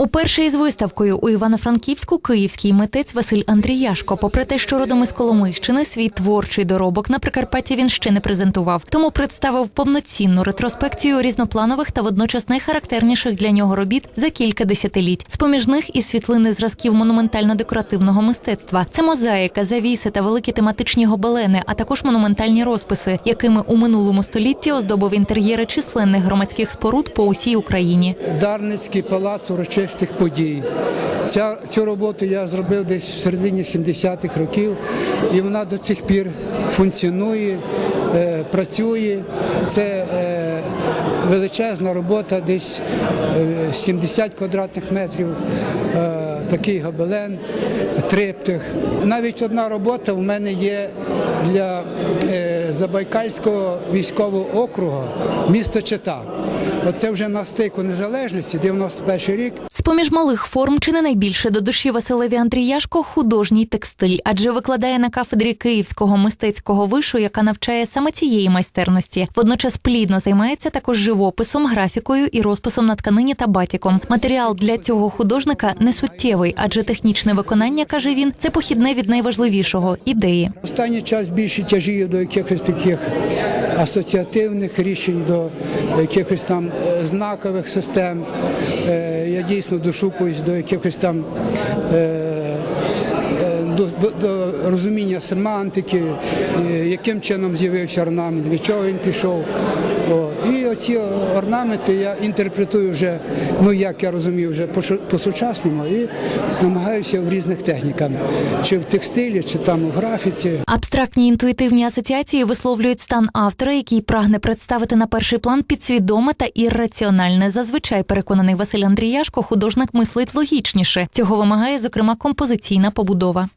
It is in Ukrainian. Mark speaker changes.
Speaker 1: Уперше із виставкою у Івано-Франківську київський митець Василь Андріяшко, попри те, що родом із Коломийщини, свій творчий доробок на Прикарпатті він ще не презентував. Тому представив повноцінну ретроспекцію різнопланових та водночас найхарактерніших для нього робіт за кілька десятиліть. З поміж них і світлини зразків монументально-декоративного мистецтва. Це мозаїка, завіси та великі тематичні гобелени, а також монументальні розписи, якими у минулому столітті оздобив інтер'єри численних громадських споруд по усій Україні.
Speaker 2: Дарницький палац урочистих подій. Ця, цю роботу я зробив десь в середині 70-х років, і вона до цих пір функціонує, е, працює. Це е, величезна робота, десь е, 70 квадратних метрів, е, такий гобелен, триптих. Навіть одна робота в мене є для е, Забайкальського військового округу, місто Чита. Оце вже на стику незалежності, 91 рік.
Speaker 1: З-поміж малих форм чи не найбільше до душі Василеві Андріяшко художній текстиль, адже викладає на кафедрі Київського мистецького вишу, яка навчає саме цієї майстерності. Водночас плідно займається також живописом, графікою і розписом на тканині та батіком. Матеріал для цього художника не суттєвий, адже технічне виконання, каже він, це похідне від найважливішого ідеї.
Speaker 2: Останній час більше тяжію до якихось таких асоціативних рішень, до якихось там е, знакових систем. Е, Я дійсно дошукуюсь до якихось там. До, до, до розуміння семантики, е, яким чином з'явився орнамент, від чого він пішов. О, і оці орнаменти я інтерпретую вже, ну як я розумію, вже по- по-сучасному і намагаюся в різних техніках, чи в текстилі, чи там у графіці.
Speaker 1: Абстрактні інтуїтивні асоціації висловлюють стан автора, який прагне представити на перший план підсвідоме та ірраціональне. Зазвичай переконаний Василь Андріяшко, художник мислить логічніше. Цього вимагає, зокрема, композиційна побудова.